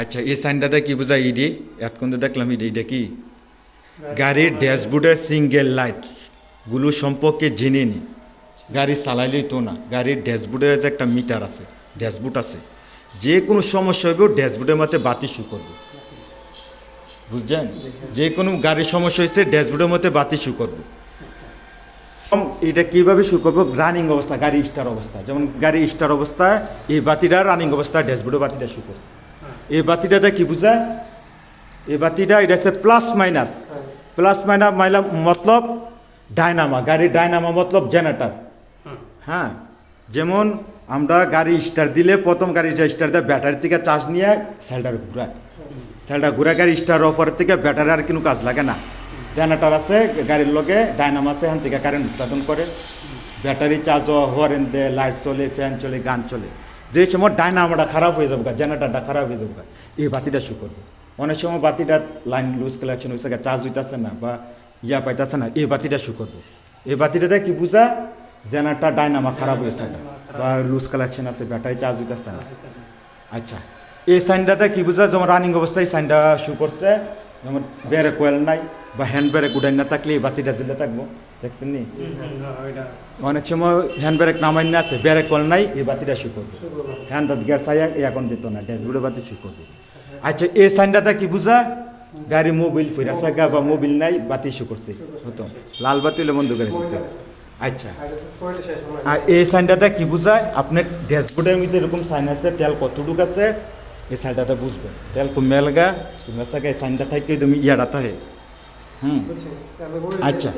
আচ্ছা এই সাইনটাতে কি বোঝায় ইডি? এতক্ষণ তো দেখলাম ইডি এটা কি? গাড়ির ড্যাশবোর্ডের সিঙ্গেল লাইটগুলো সম্পর্কে জেনে নি। গাড়ি চালাইলেই তো না। গাড়ির ড্যাশবোর্ডের যে একটা মিটার আছে, ড্যাশবোর্ড আছে, যে কোনো সমস্যা হবে ড্যাশবোর্ডের মধ্যে বাতি শু করবে। বুঝছেন? যে কোনো গাড়ির সমস্যা হয়েছে ড্যাশবোর্ডের মধ্যে বাতি শু করবে। এটা কীভাবে শু করব? রানিং অবস্থা গাড়ি স্টার অবস্থা। যেমন গাড়ি স্টার অবস্থায় এই বাতিটা রানিং অবস্থা, ড্যাশবোর্ডের বাতিটা শু করবে। এই বাতিটাতে কি বুঝায় এই বাতিটা, এটা হচ্ছে প্লাস মাইনাস প্লাস মাইনাস মাইলা মতলব ডায়নামা গাড়ির ডায়নামা মতলব জেনারেটার হ্যাঁ যেমন আমরা গাড়ি স্টার দিলে প্রথম গাড়ি স্টার দেয় ব্যাটারি থেকে চার্জ নিয়ে সেলটার ঘুরায়। সেলটা ঘুরা গাড়ি স্টার অফার থেকে ব্যাটারি আর কোনো কাজ লাগে না। জেনারেটার আছে, গাড়ির লগে ডায়নামা আছে, এখান থেকে কারেন্ট উৎপাদন করে। ব্যাটারি চার্জ হরেন দেয় লাইট চলে ফ্যান চলে গান চলে। যে সময় ডায়নামাটা খারাপ হয়ে যাবে জেনারেটারটা খারাপ হয়ে যাবে এই বাতিটা শু করবে। অনেক সময় বাতিটা লাইন লুজ কালেকশন হয়েছে চার্জ হইতেছে না বা ইয়া পাইতেছে না, এই বাতিটা শু করব। এই বাতিটাতে কি বুঝা? জেনারেটার ডায়নামা খারাপ হয়েছে না বা লুজ কালেকশন আছে, ব্যাটারি চার্জ হইতেছে না। আচ্ছা এই সাইনটাতে কি বুঝা? যেমন রানিং অবস্থায় সাইনটা শু করতে যেমন বেড়ে কোয়েল নাই বা হ্যান্ড ব্রেক উঠাই না থাকলে বাতিটা জ্বলে থাকব দেখছেন নি অনেক সময় হ্যান্ড ব্রেক নামাই না আছে ব্রেক কল নাই এই বাতিটা শু করব হ্যান্ড গ্যাস আয়া এখন যেত না গ্যাস ড্যাশবোর্ডে বাতি শু করব আচ্ছা এই সাইনটা কি বুঝা গাড়ি মোবিল ফিরা থাকা বা মোবিল নাই বাতি শু করছে হতো লাল বাতি হলে বন্ধ করে দিতে আচ্ছা আর এই সাইনটাতে কি বুঝায় আপনার ড্যাশবোর্ডের মধ্যে এরকম সাইন আছে তেল কতটুক আছে এই সাইনটাতে বুঝবে। তেল কমে লাগা কিংবা থাকে এই সাইনটা থাকে তুমি ইয়াটা থাকে হুম। আচ্ছা।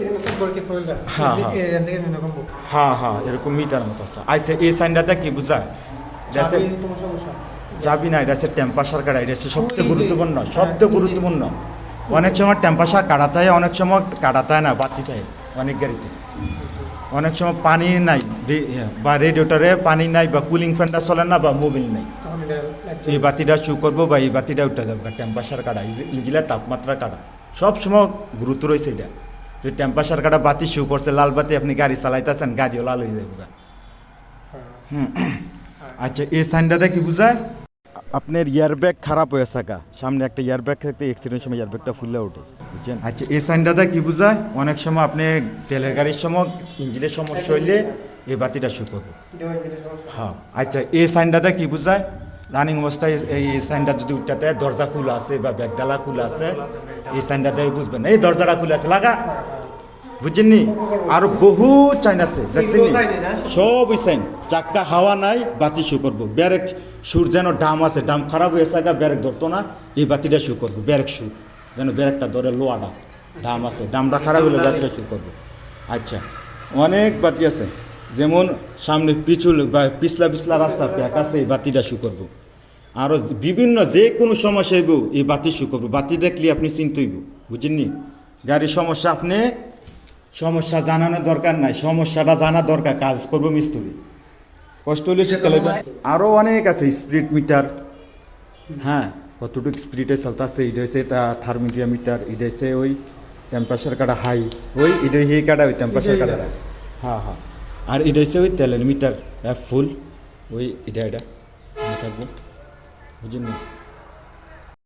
হ্যাঁ, হ্যাঁ। হ্যাঁ হ্যাঁ এরকম মিটার মতো আছে। আচ্ছা এই সাইনটাতে কি বুঝায় যাবি না এটা হচ্ছে টেম্পাসার কাটা এটা হচ্ছে সবচেয়ে গুরুত্বপূর্ণ সবচেয়ে গুরুত্বপূর্ণ। অনেক সময় টেম্পাসার কাটাতে হয় অনেক সময় কাটাতে হয় না বাতি থাকে অনেক গাড়িতে। অনেক সময় পানি নাই বা রেডিওটারে পানি নাই, বা কুলিং ফ্যানটা চলে না, বা মোবিল নাই। এই বাতিটা শু করব, বা এই বাতিটা উঠে যাবে। টেম্পাসার কাটা ইজিলা তাপমাত্রা কাটা। সব সময় গুরুত্ব রয়েছে এটা। যে টেম্পাসার কাটা বাতি শু করছে, লাল বাতি আপনি গাড়ি চালাইতেছেন, গাড়িও লাল হয়ে যাবে আচ্ছা এই সাইনটাতে কি বুঝায়। আপনার ইয়ারব্যাগ খারাপ হয়ে থাকা সামনে একটা ইয়ারব্যাগ থাকতে অ্যাক্সিডেন্ট সময় ইয়ারব্যাগটা ফুলে ওঠে। বুঝছেন? আচ্ছা এই সাইনটাতে কি বুঝায়? অনেক সময় আপনি তেলের গাড়ির সময়, ইঞ্জিনের সমস্যা হইলে এই বাতিটা শু করবে। হ্যাঁ আচ্ছা এই সাইনটাতে কি বুঝায়? রানিং অবস্থায় এই সাইনটা যদি উঠতে দরজা খোলা আছে বা ব্যাগডালা খোলা আছে, এই সাইনটাতে বুঝবেন। এই দরজাটা খোলা আছে, লাগা। বুঝছেননি আরও বহু চাইন আছে, দেখছেন নি? সব সাইন। চাক্কা হাওয়া নাই, বাতি শু করব। ব্যারেক সুর যেন ডাম আছে, ডাম খারাপ হয়ে থাকা ব্যারেক ধরতো না, এই বাতিটা শু করব, ব্যারেক সুর যেন ব্যারেকটা ধরে লোয়াটা ডাম আছে ডামটা খারাপ হলে বাতিটা শুরু করব। আচ্ছা অনেক বাতি আছে। যেমন সামনে পিছুল বা পিছলা পিছলা রাস্তা প্যাক আছে এই বাতিটা শু করব। আরও বিভিন্ন যে কোনো সমস্যা হইব এই বাতি শু করব। বাতি দেখলে আপনি চিন্তা হইব বুঝেননি? গাড়ির সমস্যা আপনি সমস্যা জানানোর দরকার নাই। সমস্যাটা জানা দরকার কাজ করব মিস্ত্রি। কষ্ট হলে লাগবে আরও অনেক আছে স্পিড মিটার। হ্যাঁ। কতটুকু স্পিডে চলতেছে এটা হয়েছে তা থার্মিটার মিটার এটা হয়েছে ওই টেম্পারেচার কাটা হাই ওই এটা হি কাটা ওই টেম্পারেচার কাটা হ্যাঁ হ্যাঁ আর এটা হচ্ছে ওই তেলের মিটার ফুল ওই এটা। এটা থাকব। বুঝলেন